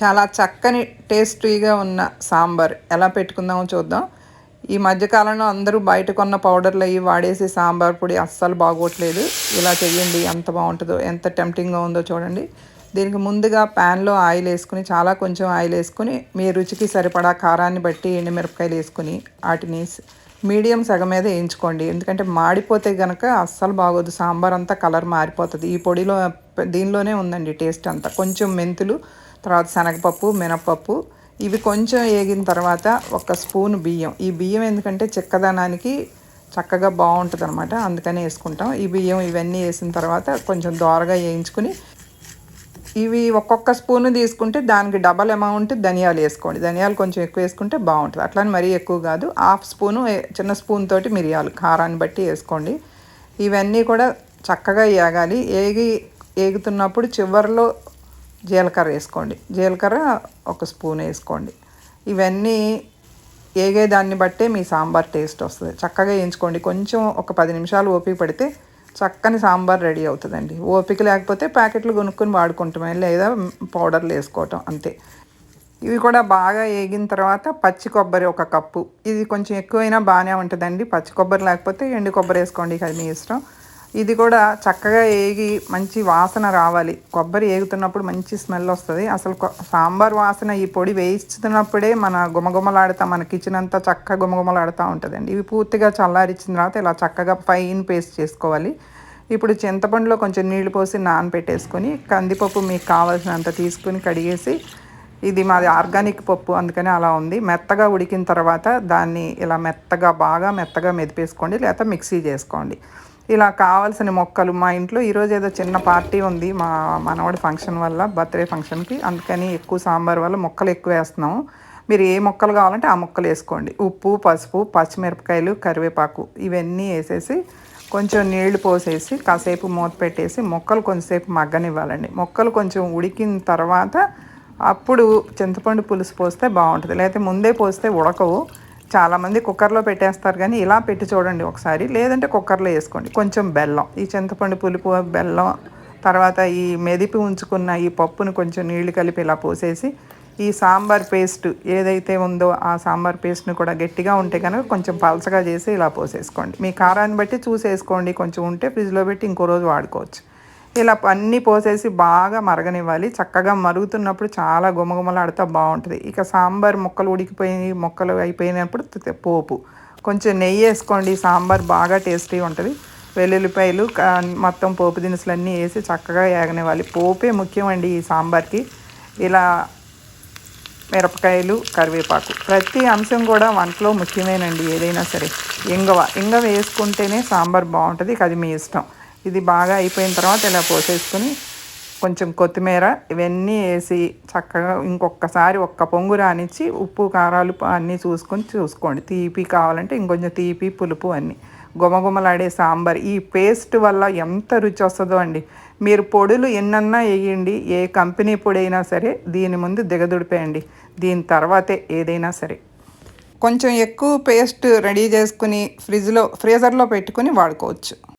చాలా చక్కని టేస్టీగా ఉన్న సాంబార్. ఎలా పెట్టుకుందామో చూద్దాం. ఈ మధ్యకాలంలో అందరూ బయట కొన్న పౌడర్లు అవి వాడేసి సాంబార్ పొడి అస్సలు బాగోట్లేదు. ఇలా చేయండి ఎంత బాగుంటుందో ఎంత టెంప్టింగ్గా ఉందో చూడండి. దీనికి ముందుగా ప్యాన్లో ఆయిల్ వేసుకుని చాలా కొంచెం ఆయిల్ వేసుకుని మీ రుచికి సరిపడా కారాన్ని బట్టి ఎండుమిరపకాయలు వేసుకుని వాటిని మీడియం సగం మీద వేయించుకోండి. ఎందుకంటే మాడిపోతే కనుక అస్సలు బాగోదు. సాంబార్ అంతా కలర్ మారిపోతుంది. ఈ పొడిలో దీనిలోనే ఉందండి టేస్ట్ అంతా. కొంచెం మెంతులు తర్వాత శనగపప్పు మినప్పప్పు ఇవి కొంచెం వేగిన తర్వాత ఒక స్పూన్ బియ్యం. ఈ బియ్యం ఎందుకంటే చిక్కదనానికి చక్కగా బాగుంటుంది అనమాట అందుకని వేసుకుంటాం. ఈ బియ్యం ఇవన్నీ వేసిన తర్వాత కొంచెం దోరగా వేయించుకుని ఇవి ఒక్కొక్క స్పూన్ తీసుకుంటే దానికి డబల్ అమౌంట్ ధనియాలు వేసుకోండి. ధనియాలు కొంచెం ఎక్కువ వేసుకుంటే బాగుంటుంది. అట్లని మరీ ఎక్కువ కాదు హాఫ్ స్పూను చిన్న స్పూన్ తోటి మిరియాలు కారాన్ని బట్టి వేసుకోండి. ఇవన్నీ కూడా చక్కగా ఏగాలి ఏగి ఏగుతున్నప్పుడు చివరిలో జీలకర్ర వేసుకోండి. జీలకర్ర ఒక స్పూన్ వేసుకోండి. ఇవన్నీ ఏగే దాన్ని బట్టే మీ సాంబార్ టేస్ట్ వస్తుంది. చక్కగా వేయించుకోండి. కొంచెం ఒక పది నిమిషాలు ఓపిక పడితే చక్కని సాంబార్ రెడీ అవుతుందండి. ఓపిక లేకపోతే ప్యాకెట్లు కొనుక్కొని వాడుకుంటామే లేదా పౌడర్లు వేసుకోవటం అంతే. ఇవి కూడా బాగా వేగిన తర్వాత పచ్చి కొబ్బరి ఒక కప్పు. ఇది కొంచెం ఎక్కువైనా బాగానే ఉంటుందండి. పచ్చి కొబ్బరి లేకపోతే ఎండు కొబ్బరి వేసుకోండి. అది మీ ఇష్టం. ఇది కూడా చక్కగా ఏగి మంచి వాసన రావాలి. కొబ్బరి ఏగుతున్నప్పుడు మంచి స్మెల్ వస్తుంది. అసలు సాంబార్ వాసన ఈ పొడి వేయిస్తున్నప్పుడే మన గుమగుమలాడుతా మన కిచెన్ అంతా చక్కగా గుమగుమలాడుతూ ఉంటుందండి. ఇవి పూర్తిగా చల్లారిచ్చిన తర్వాత ఇలా చక్కగా ఫైన్ పేస్ట్ చేసుకోవాలి. ఇప్పుడు చింతపండులో కొంచెం నీళ్ళు పోసి నానబెట్టేసుకొని కందిపప్పు మీకు కావాల్సినంత తీసుకుని కడిగేసి ఇది మాది ఆర్గానిక్ పప్పు అందుకని అలా ఉంది. మెత్తగా ఉడికిన తర్వాత దాన్ని ఇలా మెత్తగా బాగా మెత్తగా మెదిపేసుకోండి. లేకపోతే మిక్సీ చేసుకోండి. ఇలా కావాల్సిన మొక్కలు మా ఇంట్లో ఈరోజు ఏదో చిన్న పార్టీ ఉంది మా మనవాడి ఫంక్షన్ వల్ల బర్త్డే ఫంక్షన్కి. అందుకని ఎక్కువ సాంబార్ వల్ల మొక్కలు ఎక్కువ వేస్తున్నాము. మీరు ఏ మొక్కలు కావాలంటే ఆ మొక్కలు వేసుకోండి. ఉప్పు పసుపు పచ్చిమిరపకాయలు కరివేపాకు ఇవన్నీ వేసేసి కొంచెం నీళ్ళు పోసేసి కాసేపు మూత పెట్టేసి మొక్కలు కొంచెంసేపు మగ్గనివ్వాలండి. మొక్కలు కొంచెం ఉడికిన తర్వాత అప్పుడు చింతపండు పులుసు పోస్తే బాగుంటుంది. లేకపోతే ముందే పోస్తే ఉడకవు. చాలామంది కుక్కర్లో పెట్టేస్తారు కానీ ఇలా పెట్టి చూడండి ఒకసారి. లేదంటే కుక్కర్లో వేసుకోండి. కొంచెం బెల్లం ఈ చింతపండు పులుపు బెల్లం తర్వాత ఈ మెదిపి ఉంచుకున్న ఈ పప్పును కొంచెం నీళ్ళు కలిపి ఇలా పోసేసి ఈ సాంబార్ పేస్ట్ ఏదైతే ఉందో ఆ సాంబార్ పేస్ట్ని కూడా గట్టిగా ఉంటే కనుక కొంచెం పలసగా చేసి ఇలా పోసేసుకోండి. మీ కారాన్ని బట్టి చూసేసుకోండి. కొంచెం ఉంటే ఫ్రిడ్జ్లో పెట్టి ఇంకో రోజు వాడుకోవచ్చు. ఇలా అన్నీ పోసేసి బాగా మరగనివ్వాలి. చక్కగా మరుగుతున్నప్పుడు చాలా గుమగుమలాడుతూ బాగుంటుంది. ఇక సాంబార్ ముక్కలు ఉడికిపోయి ముక్కలు అయిపోయినప్పుడు పోపు. కొంచెం నెయ్యి వేసుకోండి. సాంబార్ బాగా టేస్టీ ఉంటుంది. వెల్లుల్లిపాయలు మొత్తం పోపు దినుసులు అన్నీ వేసి చక్కగా ఏగనివ్వాలి పోపే ముఖ్యమండి ఈ సాంబార్కి. ఇలా మిరపకాయలు కరివేపాకు. ప్రతి అంశం కూడా వంటలో ముఖ్యమేనండి. ఏదైనా సరే. ఇంగవ ఇంగవ వేసుకుంటేనే సాంబార్ బాగుంటుంది. అది మీ ఇష్టం. ఇది బాగా అయిపోయిన తర్వాత ఇలా పోసేసుకొని కొంచెం కొత్తిమీర ఇవన్నీ వేసి చక్కగా ఇంకొకసారి ఒక్క పొంగు రానిచ్చి ఉప్పు కారాలు అన్నీ చూసుకొని చూసుకోండి. తీపి కావాలంటే ఇంకొంచెం తీపి పులుపు అన్నీ. గుమగుమలాడే సాంబార్. ఈ పేస్ట్ వల్ల ఎంత రుచి వస్తుందో అండి. మీరు పొడులు ఎన్నన్నా వేయండి. ఏ కంపెనీ పొడి అయినా సరే దీని ముందు దిగదుడిపేయండి. దీని తర్వాతే ఏదైనా సరే. కొంచెం ఎక్కువ పేస్ట్ రెడీ చేసుకుని ఫ్రిడ్జ్లో ఫ్రీజర్లో పెట్టుకుని వాడుకోవచ్చు.